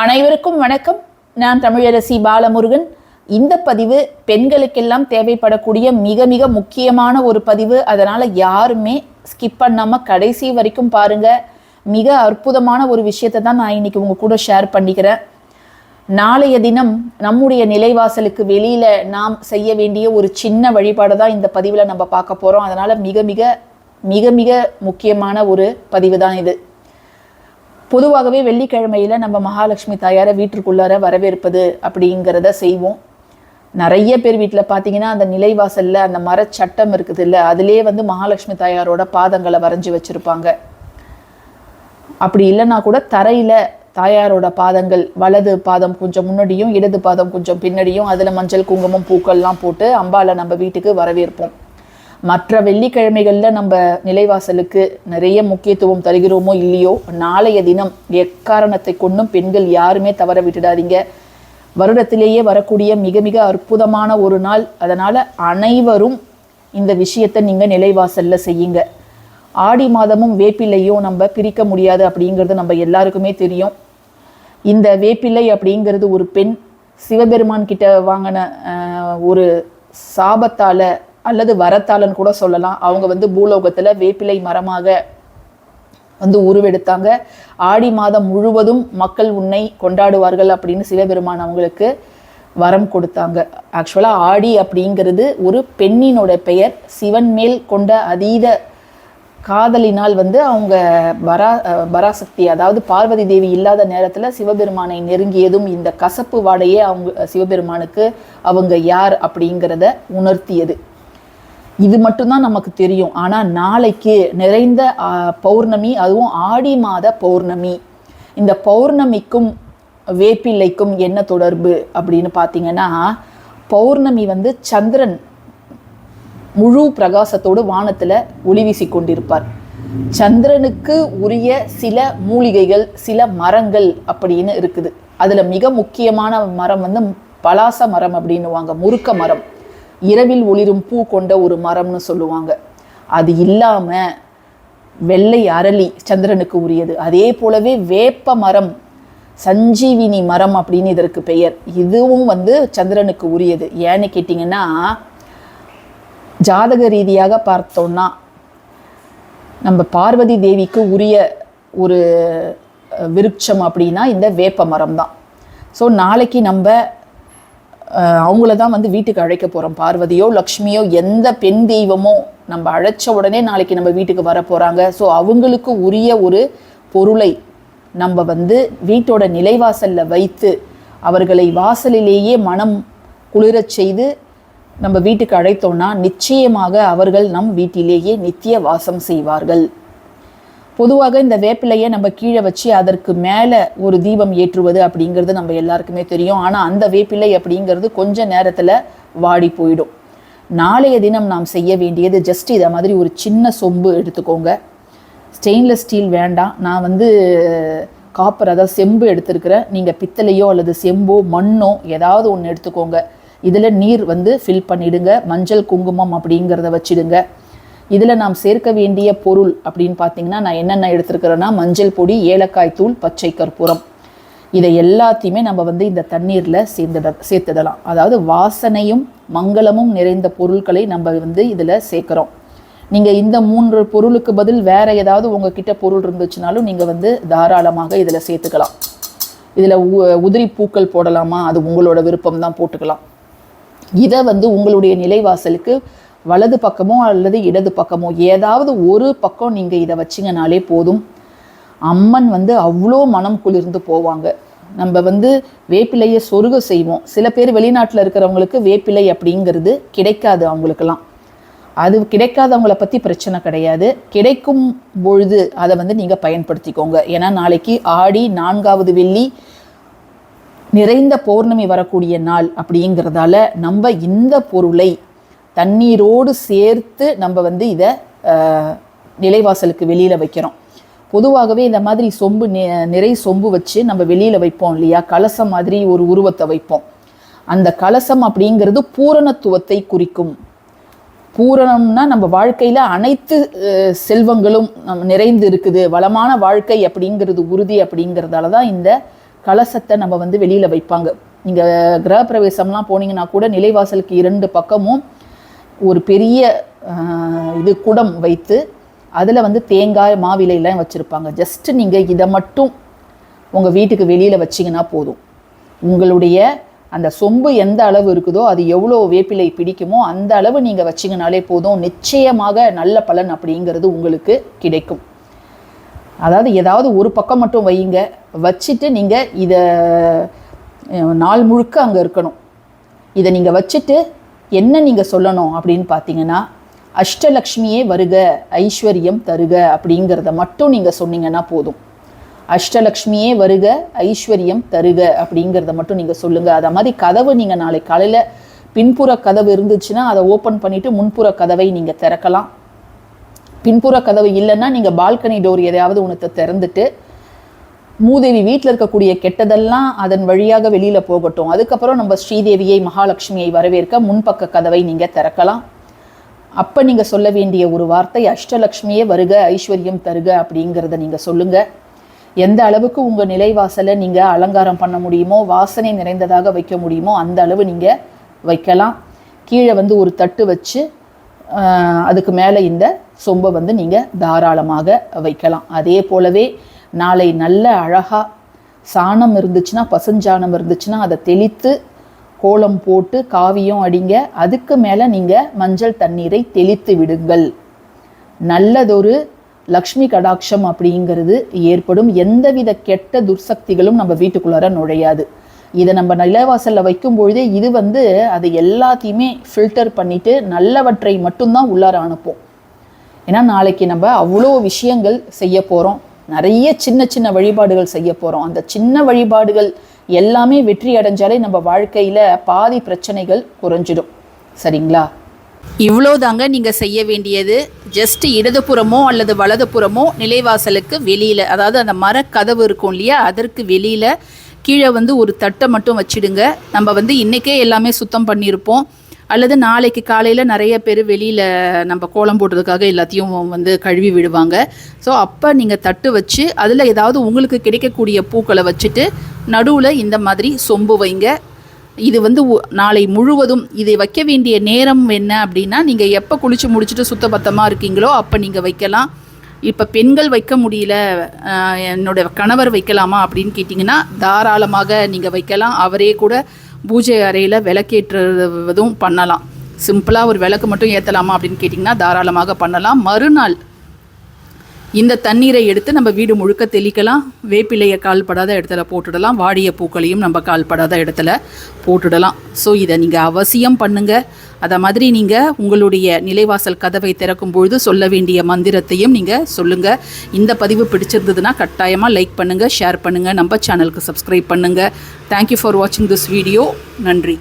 அனைவருக்கும் வணக்கம். நான் தமிழரசி பாலமுருகன். இந்த பதிவு பெண்களுக்கெல்லாம் தேவைப்படக்கூடிய மிக மிக முக்கியமான ஒரு பதிவு. அதனால் யாருமே ஸ்கிப் பண்ணாமல் கடைசி வரைக்கும் பாருங்கள் மிக அற்புதமான ஒரு விஷயத்தை தான் நான் இன்றைக்கி உங்கள் கூட ஷேர் பண்ணிக்கிறேன். நாளைய தினம் நம்முடைய நிலைவாசலுக்கு வெளியில் நாம் செய்ய வேண்டிய ஒரு சின்ன வழிபாடு தான் இந்த பதிவில் நம்ம பார்க்க போகிறோம் அதனால் மிக மிக மிக மிக முக்கியமான ஒரு பதிவு தான் இது. பொதுவாகவே வெள்ளிக்கிழமையில் நம்ம மகாலட்சுமி தாயாரை வீட்டிற்குள்ளார வரவேற்பது அப்படிங்கிறத செய்வோம். நிறைய பேர் வீட்டில் பார்த்தீங்கன்னா அந்த நிலைவாசலில் அந்த மரச்சட்டம் இருக்குது இல்லை அதிலே வந்து மகாலட்சுமி தாயாரோட பாதங்களை வரைஞ்சி வச்சுருப்பாங்க. அப்படி இல்லைன்னா கூட தரையில் தாயாரோட பாதங்கள் வலது பாதம் கொஞ்சம் முன்னாடியும் இடது பாதம் கொஞ்சம் பின்னாடியும் அதில் மஞ்சள் குங்குமம் பூக்கள்லாம் போட்டு அம்பாலை நம்ம வீட்டுக்கு வரவேற்போம். மற்ற வெள்ளிக்கிழமைகளில் நம்ம நிலைவாசலுக்கு நிறைய முக்கியத்துவம் தருகிறோமோ இல்லையோ நாளைய தினம் எக்காரணத்தை கொண்டும் பெண்கள் யாருமே தவற விட்டுடாதீங்க. வருடத்திலேயே வரக்கூடிய மிக மிக அற்புதமான ஒரு நாள். அதனால் அனைவரும் இந்த விஷயத்தை நீங்கள் நிலைவாசலில் செய்யுங்க. ஆடி மாதமும் வேப்பிலையும் நம்ம பிரிக்க முடியாது அப்படிங்கிறது நம்ம எல்லாருக்குமே தெரியும். இந்த வேப்பிலை அப்படிங்கிறது ஒரு பெண் சிவபெருமான் கிட்ட வாங்கின ஒரு சாபத்தால் அல்லது வரத்தாளன் கூட சொல்லலாம். அவங்க வந்து பூலோகத்துல வேப்பிலை மரமாக வந்து உருவெடுத்தாங்க. ஆடி மாதம் முழுவதும் மக்கள் உன்னை கொண்டாடுவார்கள் அப்படின்னு சிவபெருமான் அவங்களுக்கு வரம் கொடுத்தாங்க. ஆக்சுவலாக ஆடி அப்படிங்கிறது ஒரு பெண்ணினோட பெயர். சிவன் மேல் கொண்ட அதீத காதலினால் வந்து அவங்க பரா பராசக்தி அதாவது பார்வதி தேவி இல்லாத நேரத்தில் சிவபெருமானை நெருங்கியதும் இந்த கசப்பு வாடையே அவங்க சிவபெருமானுக்கு அவங்க யார் அப்படிங்கிறத உணர்த்தியது. இது மட்டும்தான் நமக்கு தெரியும். ஆனால் நாளைக்கு நிறைந்த பௌர்ணமி அதுவும் ஆடி மாத பௌர்ணமி. இந்த பௌர்ணமிக்கும் வேப்பிலைக்கும் என்ன தொடர்பு அப்படின்னு பார்த்தீங்கன்னா பௌர்ணமி வந்து சந்திரன் முழு பிரகாசத்தோடு வானத்தில் ஒளி வீசி கொண்டிருப்பார். சந்திரனுக்கு உரிய சில மூலிகைகள் சில மரங்கள் அப்படின்னு இருக்குது. அதில் மிக முக்கியமான மரம் வந்து பலாச மரம் அப்படின்னுவாங்க முருக்க மரம். இரவில் ஒளிரும் பூ கொண்ட ஒரு மரம்னு சொல்லுவாங்க. அது இல்லாம வெள்ளை அரளி சந்திரனுக்கு உரியது. அதே போலவே வேப்ப மரம் சஞ்சீவினி மரம் அப்படின்னு இதற்கு பெயர். இதுவும் வந்து சந்திரனுக்கு உரியது. ஏன்னு கேட்டிங்கன்னா ஜாதக ரீதியாக பார்த்தோம்னா நம்ம பார்வதி தேவிக்கு உரிய ஒரு விருட்சம் அப்படின்னா இந்த வேப்ப மரம் தான் ஸோ நாளைக்கு நம்ம அவங்கள தான் வந்து வீட்டுக்கு அழைக்க போகிறோம் பார்வதியோ லக்ஷ்மியோ எந்த பெண் தெய்வமோ நம்ம அழைச்ச உடனே நாளைக்கு நம்ம வீட்டுக்கு வர போகிறாங்க ஸோ அவங்களுக்கு உரிய ஒரு பொருளை நம்ம வந்து வீட்டோட நிலைவாசலில் வைத்து அவர்களை வாசலிலேயே மனம் குளிரச் செய்து நம்ம வீட்டுக்கு அழைத்தோன்னா நிச்சயமாக அவர்கள் நம் வீட்டிலேயே நித்திய வாசம் செய்வார்கள். பொதுவாக இந்த வேப்பிலையை நம்ம கீழே வச்சு அதற்கு மேலே ஒரு தீபம் ஏற்றுவது அப்படிங்கிறது நம்ம எல்லாருக்குமே தெரியும். ஆனால் அந்த வேப்பிலை அப்படிங்கிறது கொஞ்ச நேரத்தில் வாடி போயிடும். நாளைய தினம் நாம் செய்ய வேண்டியது ஜஸ்ட் இதை மாதிரி ஒரு சின்ன சொம்பு எடுத்துக்கோங்க. ஸ்டெயின்லெஸ் ஸ்டீல் வேண்டாம். நான் வந்து காப்பர் அதாவது செம்பு எடுத்திருக்கிறேன். நீங்கள் பித்தளையோ அல்லது செம்போ மண்ணோ ஏதாவது ஒன்று எடுத்துக்கோங்க. இதில் நீர் வந்து ஃபில் பண்ணிடுங்க. மஞ்சள் குங்குமம் அப்படிங்கிறத வச்சிடுங்க. இதில் நாம் சேர்க்க வேண்டிய பொருள் அப்படின்னு பார்த்தீங்கன்னா நான் என்னென்ன எடுத்துருக்கிறேன்னா மஞ்சள் பொடி ஏலக்காய் தூள் பச்சை கற்பூரம். இதை எல்லாத்தையுமே நம்ம வந்து இந்த தண்ணீரில் சேர்ந்துட சேர்த்துடலாம். அதாவது வாசனையும் மங்களமும் நிறைந்த பொருட்களை நம்ம வந்து இதில் சேர்க்குறோம். நீங்கள் இந்த மூன்று பொருளுக்கு பதில் வேறு ஏதாவது உங்ககிட்ட பொருள் இருந்துச்சுனாலும் நீங்கள் வந்து தாராளமாக இதில் சேர்த்துக்கலாம். இதில் உதிரி பூக்கள் போடலாமா? அது உங்களோட விருப்பம் தான் போட்டுக்கலாம். இதை வந்து உங்களுடைய நிலைவாசலுக்கு வலது பக்கமோ அல்லது இடது பக்கமோ ஏதாவது ஒரு பக்கம் நீங்கள் இதை வச்சிங்கனாலே போதும். அம்மன் வந்து அவ்வளோ மனம் குளிர்ந்து போவாங்க. நம்ம வந்து வேப்பிலையை சொருக செய்வோம். சில பேர் வெளிநாட்டில் இருக்கிறவங்களுக்கு வேப்பிலை அப்படிங்கிறது கிடைக்காது அவங்களுக்கெல்லாம். அது கிடைக்காதவங்கள பற்றி பிரச்சனை கிடையாது. கிடைக்கும் பொழுது அதை வந்து நீங்கள் பயன்படுத்திக்கோங்க. ஏன்னா நாளைக்கு ஆடி நான்காவது வெள்ளி நிறைந்த பௌர்ணமி வரக்கூடிய நாள் அப்படிங்கிறதால நம்ம இந்த பொருளை தண்ணீரோடு சேர்த்து நம்ம வந்து இதை நிலைவாசலுக்கு வெளியில் வைக்கிறோம். பொதுவாகவே இந்த மாதிரி சொம்பு நிறை சொம்பு வச்சு நம்ம வெளியில் வைப்போம் இல்லையா? கலசம் மாதிரி ஒரு உருவத்தை வைப்போம். அந்த கலசம் அப்படிங்கிறது பூரணத்துவத்தை குறிக்கும். பூரணம்னா நம்ம வாழ்க்கையில் அனைத்து செல்வங்களும் நிறைந்து இருக்குது. வளமான வாழ்க்கை அப்படிங்கிறது உறுதி அப்படிங்கிறதால தான் இந்த கலசத்தை நம்ம வந்து வெளியில் வைப்பாங்க. நீங்கள் கிரகப்பிரவேசம்லாம் போனீங்கன்னா கூட நிலைவாசலுக்கு இரண்டு பக்கமும் ஒரு பெரிய இது குடம் வைத்து அதில் வந்து தேங்காய் மாவிலையெல்லாம் வச்சுருப்பாங்க. ஜஸ்ட்டு நீங்கள் இதை மட்டும் உங்கள் வீட்டுக்கு வெளியில் வச்சிங்கன்னா போதும். உங்களுடைய அந்த சொம்பு எந்த அளவு இருக்குதோ அது எவ்வளோ வேப்பிலை பிடிக்குமோ அந்த அளவு நீங்கள் வச்சிங்கனாலே போதும். நிச்சயமாக நல்ல பலன் அப்படிங்கிறது உங்களுக்கு கிடைக்கும். அதாவது ஏதாவது ஒரு பக்கம் மட்டும் வையுங்க. வச்சுட்டு நீங்கள் இதை நாள் முழுக்க அங்கே இருக்கணும். இதை நீங்கள் வச்சுட்டு என்ன நீங்கள் சொல்லணும் அப்படின்னு பார்த்தீங்கன்னா அஷ்டலக்ஷ்மியே வருக ஐஸ்வர்யம் தருக அப்படிங்கிறத மட்டும் நீங்கள் சொன்னீங்கன்னா போதும். அஷ்டலக்ஷ்மியே வருக ஐஸ்வர்யம் தருக அப்படிங்கிறத மட்டும் நீங்கள் சொல்லுங்கள் அதை மாதிரி கதவு நீங்கள் நாளை காலையில் பின்புற கதவு இருந்துச்சுன்னா அதை ஓப்பன் பண்ணிவிட்டு முன்புற கதவை நீங்கள் திறக்கலாம். பின்புற கதவு இல்லைன்னா நீங்கள் பால்கனி டோர் எதையாவது ஒன்றத்தை திறந்துட்டு மூதேவி வீட்டில் இருக்கக்கூடிய கெட்டதெல்லாம் அதன் வழியாக வெளியில் போகட்டும். அதுக்கப்புறம் நம்ம ஸ்ரீதேவியை மகாலட்சுமியை வரவேற்க முன்பக்க கதவை நீங்கள் திறக்கலாம். அப்போ நீங்கள் சொல்ல வேண்டிய ஒரு வார்த்தை அஷ்டலக்ஷ்மியே வருக ஐஸ்வர்யம் தருக அப்படிங்கிறத நீங்கள் சொல்லுங்கள் எந்த அளவுக்கு உங்கள் நிலைவாசலை நீங்கள் அலங்காரம் பண்ண முடியுமோ வாசனை நிறைந்ததாக வைக்க முடியுமோ அந்த அளவு நீங்கள் வைக்கலாம். கீழே வந்து ஒரு தட்டு வச்சு அதுக்கு மேலே இந்த சொம்பை வந்து நீங்கள் தாராளமாக வைக்கலாம். அதே போலவே நாளை நல்ல அழகாக சாணம் இருந்துச்சுன்னா பசுஞ்சாணம் இருந்துச்சுன்னா அதை தெளித்து கோலம் போட்டு காவியம் அடிங்க. அதுக்கு மேலே நீங்கள் மஞ்சள் தண்ணீரை தெளித்து விடுங்கள். நல்லதொரு லக்ஷ்மி கடாட்சம் அப்படிங்கிறது ஏற்படும். எந்தவித கெட்ட துர்சக்திகளும் நம்ம வீட்டுக்குள்ளார நுழையாது. இதை நம்ம நிலவாசலில் வைக்கும் பொழுதே இது வந்து அது எல்லாத்தையுமே ஃபில்டர் பண்ணிவிட்டு நல்லவற்றை மட்டும்தான் உள்ளார அனுப்போம். ஏன்னா நாளைக்கு நம்ம அவ்வளோ விஷயங்கள் செய்ய போகிறோம் நிறைய சின்ன சின்ன வழிபாடுகள் செய்ய போகிறோம் அந்த சின்ன வழிபாடுகள் எல்லாமே வெற்றி அடைஞ்சாலே நம்ம வாழ்க்கையில் பாதி பிரச்சனைகள் குறைஞ்சிடும். சரிங்களா? இவ்வளோதாங்க நீங்கள் செய்ய வேண்டியது. ஜஸ்ட் இடதுபுறமோ அல்லது வலதுபுறமோ நிலைவாசலுக்கு வெளியில் அதாவது அந்த மரக்கதவு இருக்கும் இல்லையா அதற்கு வெளியில் கீழே வந்து ஒரு தட்டை மட்டும் வச்சிடுங்க. நம்ம வந்து இன்றைக்கே எல்லாமே சுத்தம் பண்ணியிருப்போம். அல்லது நாளைக்கு காலையில் நிறைய பேர் வெளியில் நம்ம கோலம் போடுறதுக்காக எல்லாத்தையும் வந்து கழுவி விடுவாங்க. ஸோ அப்போ நீங்கள் தட்டு வச்சு அதில் ஏதாவது உங்களுக்கு கிடைக்கக்கூடிய பூக்களை வச்சுட்டு நடுவில் இந்த மாதிரி சொம்பு வைங்க. இது வந்து நாளை முழுவதும் இதை வைக்க வேண்டிய நேரம் என்ன அப்படின்னா நீங்கள் எப்போ குளிச்சு முடிச்சுட்டு சுத்தபத்தமாக இருக்கீங்களோ அப்போ நீங்கள் வைக்கலாம். இப்போ பெண்கள் வைக்க முடியல என்னோட கணவர் வைக்கலாமா அப்படின்னு கேட்டிங்கன்னா தாராளமாக நீங்கள் வைக்கலாம். அவரே கூட பூஜை அறையில் விளக்கேற்றுவதும் பண்ணலாம். சிம்பிளாக ஒரு விளக்கு மட்டும் ஏற்றலாமா அப்படின்னு கேட்டிங்கன்னா தாராளமாக பண்ணலாம். மறுநாள் இந்த தண்ணீரை எடுத்து நம்ம வீடு முழுக்க தெளிக்கலாம். வேப்பிலையை கால்படாத இடத்துல போட்டுடலாம். வாடிய பூக்களையும் நம்ம கால்படாத இடத்துல போட்டுடலாம். ஸோ இதை நீங்கள் அவசியம் பண்ணுங்கள் அதை மாதிரி நீங்கள் உங்களுடைய நிலைவாசல் கதவை திறக்கும் பொழுது சொல்ல வேண்டிய மந்திரத்தையும் நீங்கள் சொல்லுங்கள் இந்த பதிவு பிடிச்சிருந்ததுன்னா கட்டாயமாக லைக் பண்ணுங்கள் ஷேர் பண்ணுங்கள் நம்ம சேனலுக்கு சப்ஸ்கிரைப் பண்ணுங்கள் தேங்க்யூ ஃபார் வாட்சிங் திஸ் வீடியோ நன்றி.